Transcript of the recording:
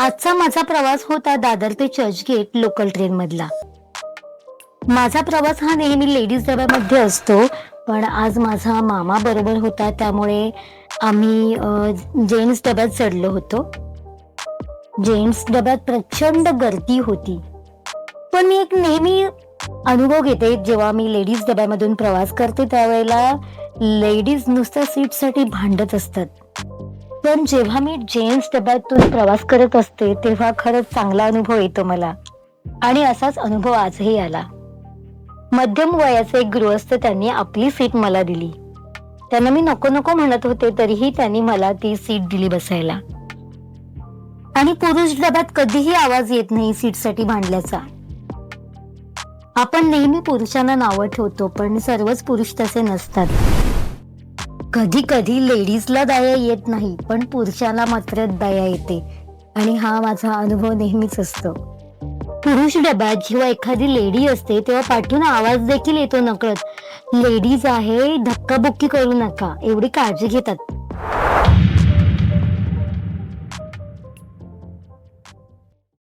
आजचा माझा प्रवास होता दादर ते चर्चगेट लोकल ट्रेन मधला. माझा प्रवास हा नेहमी लेडीज डब्यामध्ये असतो पण आज माझा मामा बरोबर होता त्यामुळे आम्ही जेंट्स डब्यात चढलो होतो. जेंट्स डब्यात प्रचंड गर्दी होती. पण मी एक नेहमी अनुभव घेते जेव्हा मी लेडीज डब्यामधून प्रवास करते त्यावेळेला लेडीज नुसत्या सीटसाठी भांडत असतात. पण जेव्हा मी जेन्स डब्यातून प्रवास करत असते तेव्हा खरंच चांगला अनुभव येतो मला. आणि असाच अनुभव आजही आला. मध्यम वयाचे एक गृहस्थ त्यांनी आपली सीट मला दिली. त्यांना मी नको नको म्हणत होते तरीही त्यांनी मला ती सीट दिली बसायला. आणि पुरुष डब्यात कधीही आवाज येत नाही सीटसाठी भांडल्याचा. आपण नेहमी पुरुषांना नावं ठेवतो पण सर्वच पुरुष तसे नसतात. कधी कधी लेडीजला दया येत नाही पण पुरुषाला मात्र दया येते. आणि हा माझा अनुभव नेहमीच असतो. पुरुष डब्यात जेव्हा एखादी लेडी असते तेव्हा पाठून आवाज देखील येतो नकळत. लेडीज आहे धक्काबुक्की करू नका एवढी काळजी घेतात.